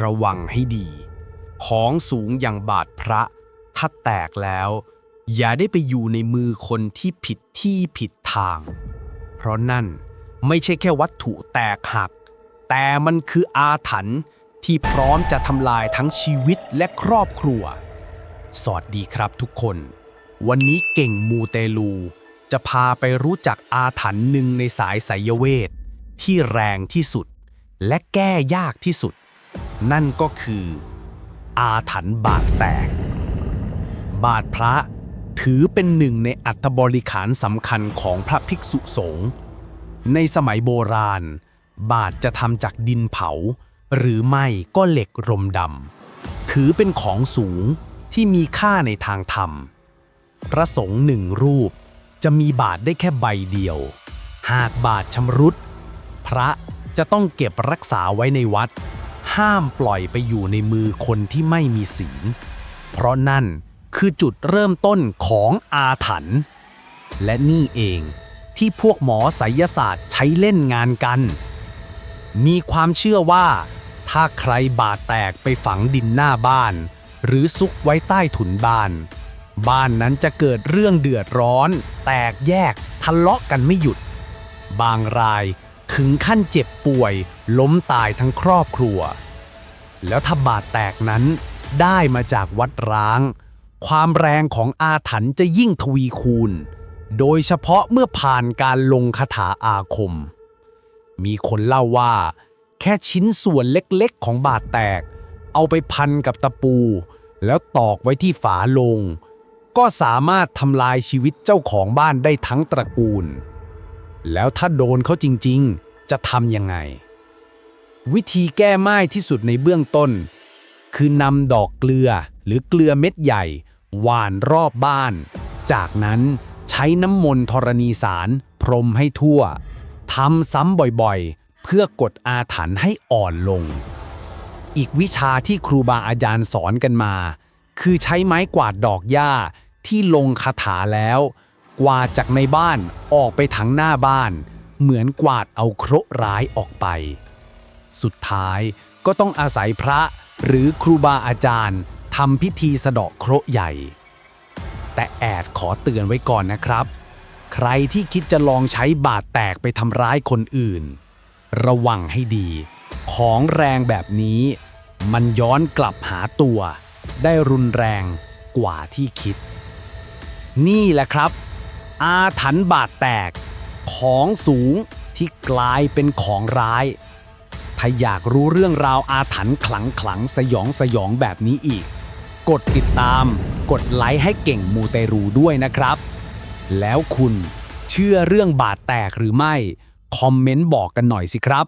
ระวังให้ดี ของสูงอย่างบาทพระ ถ้าแตกแล้ว อย่าได้ไปอยู่ในมือคนที่ผิดที่ผิดทาง เพราะนั่นไม่ใช่แค่วัตถุแตกหัก แต่มันคืออาถรรพ์ที่พร้อมจะทำลายทั้งชีวิตและครอบครัว สวัสดีครับทุกคน วันนี้เก่งมูเตลู จะพาไปรู้จักอาถรรพ์หนึ่งในสายไสยเวทที่แรงที่สุด และแก้ยากที่สุด นั่นก็คือ อาถรรพ์บาทแตก บาทพระถือเป็นหนึ่งในอัตบริขารสำคัญของพระภิกษุสงฆ์ในสมัยโบราณ บาทจะทำจากดินเผา หรือไม่ก็เหล็กรมดำถือเป็นของสูงที่มีค่าในทางธรรม พระสงฆ์หนึ่งรูปจะมีบาทได้แค่ใบเดียว หากบาทชำรุด พระจะต้องเก็บรักษาไว้ในวัด ห้ามปล่อยไปอยู่ในมือคนที่ไม่มีศีล เพราะนั่นคือจุดเริ่มต้นของอาถรรพ์และนี่เองที่พวกหมอไสยศาสตร์ใช้เล่นงานกัน มีความเชื่อว่า ถ้าใครบาดแตกไปฝังดินหน้าบ้าน หรือซุกไว้ใต้ถุนบ้าน บ้านนั้นจะเกิดเรื่องเดือดร้อน แตกแยกทะเลาะกันไม่หยุด บางราย ถึงขั้นเจ็บป่วย ล้มตายทั้งครอบครัว แล้วถ้าบาดแตกนั้นได้มาจากวัดร้าง ความแรงของอาถรรพ์จะยิ่งทวีคูณ โดยเฉพาะเมื่อผ่านการลงคาถาอาคม มีคนเล่าว่า แค่ชิ้นส่วนเล็กๆ ของบาดแตก เอาไปพันกับตะปู แล้วตอกไว้ที่ฝาลง ก็สามารถทำลายชีวิตเจ้าของบ้านได้ทั้งตระกูล แล้วถ้าโดนเขาจริงๆ จะทำยังไง วิธีแก้ไม้ที่สุดในเบื้องต้น คือนำดอกเกลือหรือเกลือเม็ดใหญ่ หว่านรอบบ้าน จากนั้นใช้น้ำมนต์ธรณีสาร พรมให้ทั่วทำซ้ำบ่อยๆ เพื่อกดอาถรรพ์ให้อ่อนลง อีกวิชาที่ครูบาอาจารย์สอนกันมา คือใช้ไม้กวาดดอกหญ้าที่ลงคาถาแล้ว วาดจากในบ้านออกไปทั้งหน้าบ้าน เหมือนกวาดเอาเคราะห์ร้ายออกไป สุดท้ายก็ต้องอาศัยพระหรือครูบาอาจารย์ทำพิธีสะเดาะเคราะห์ใหญ่ แต่แอดขอเตือนไว้ก่อนนะครับ ใครที่คิดจะลองใช้บาดแตกไปทำร้ายคนอื่น ระวังให้ดี ของแรงแบบนี้ มันย้อนกลับหาตัว ได้รุนแรงกว่าที่คิด นี่แหละครับ อาถรรพ์บาดแตก ของสูงที่กลายเป็นของร้าย ถ้าอยากรู้เรื่องราวอาถรรพ์ขลังขลังสยองสยองแบบนี้อีก กดติดตาม กดไลค์ให้เก่งมูเตรูด้วยนะครับ แล้วคุณเชื่อเรื่องบาดแตกหรือไม่ คอมเมนต์บอกกันหน่อยสิครับ